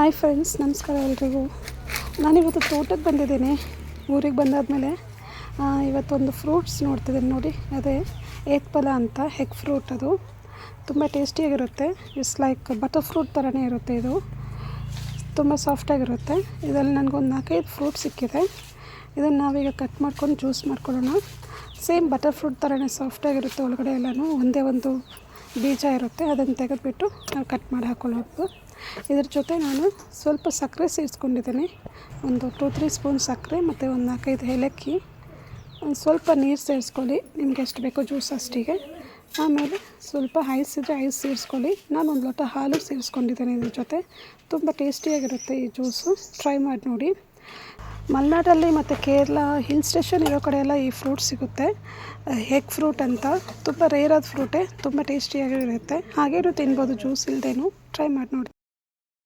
Hi friends ನಮಸ್ಕಾರ ಎಲ್ರಿಗೂ. ನಾನಿವತ್ತು ತೋಟಕ್ಕೆ ಬಂದಿದ್ದೀನಿ. ಊರಿಗೆ ಬಂದಾದಮೇಲೆ ಇವತ್ತೊಂದು ಫ್ರೂಟ್ಸ್ ನೋಡ್ತಿದ್ದೀನಿ ನೋಡಿ. ಅದೇ ಏತ್ಫಲ ಅಂತ ಹೆಗ್ ಫ್ರೂಟ್ ಅದು. ತುಂಬ ಟೇಸ್ಟಿಯಾಗಿರುತ್ತೆ ಇಟ್ಸ್ ಲೈಕ್ ಬಟರ್ ಫ್ರೂಟ್ ಥರನೇ ಇರುತ್ತೆ ಇದು. ತುಂಬ ಸಾಫ್ಟಾಗಿರುತ್ತೆ ಇದರಲ್ಲಿ ನನಗೊಂದು ನಾಲ್ಕೈದು ಫ್ರೂಟ್ ಸಿಕ್ಕಿದೆ. ಇದನ್ನು ನಾವೀಗ ಕಟ್ ಮಾಡ್ಕೊಂಡು ಜ್ಯೂಸ್ ಮಾಡ್ಕೊಳ್ಳೋಣ. ಸೇಮ್ ಬಟರ್ ಫ್ರೂಟ್ ಥರನೇ ಸಾಫ್ಟಾಗಿರುತ್ತೆ ಒಳಗಡೆ ಎಲ್ಲನೂ. ಒಂದೇ ಒಂದು ಬೀಜ ಇರುತ್ತೆ, ಅದನ್ನು ತೆಗೆದುಬಿಟ್ಟು ನಾವು ಕಟ್ ಮಾಡಿ ಹಾಕ್ಕೊಳ್ಳೋದು ಇದ್ರ ಜೊತೆ ನಾನು ಸ್ವಲ್ಪ ಸಕ್ಕರೆ ಸೇರಿಸ್ಕೊಂಡಿದ್ದೀನಿ. ಒಂದು ಟೂ ತ್ರೀ ಸ್ಪೂನ್ ಸಕ್ಕರೆ ಮತ್ತು ಒಂದು ನಾಲ್ಕೈದು ಏಲಕ್ಕಿ. ಒಂದು ಸ್ವಲ್ಪ ನೀರು ಸೇರಿಸ್ಕೊಳ್ಳಿ, ನಿಮ್ಗೆ ಎಷ್ಟು ಬೇಕೋ ಜ್ಯೂಸ್ ಅಷ್ಟಿಗೆ. ಆಮೇಲೆ ಸ್ವಲ್ಪ ಐಸ್ ಇದ್ದರೆ ಐಸ್ ಸೇರಿಸ್ಕೊಳ್ಳಿ. ನಾನು ಒಂದು ಲೋಟ ಹಾಲು ಸೇರಿಸ್ಕೊಂಡಿದ್ದೀನಿ ಇದ್ರ ಜೊತೆ. ತುಂಬ ಟೇಸ್ಟಿಯಾಗಿರುತ್ತೆ ಈ ಜ್ಯೂಸು ಟ್ರೈ ಮಾಡಿ ನೋಡಿ. ಮಲೆನಾಡಲ್ಲಿ ಮತ್ತು ಕೇರಳ, ಹಿಲ್ ಸ್ಟೇಷನ್ ಇರೋ ಕಡೆ ಎಲ್ಲ ಈ ಫ್ರೂಟ್ ಸಿಗುತ್ತೆ. ಹೆಗ್ ಫ್ರೂಟ್ ಅಂತ ತುಂಬ ರೇರಾದ ಫ್ರೂಟೇ, ತುಂಬ ಟೇಸ್ಟಿಯಾಗಿರುತ್ತೆ. ಹಾಗೇನೂ ತಿನ್ಬೋದು, ಜ್ಯೂಸ್ ಇಲ್ಲದೇನು ಟ್ರೈ ಮಾಡಿ ನೋಡಿ.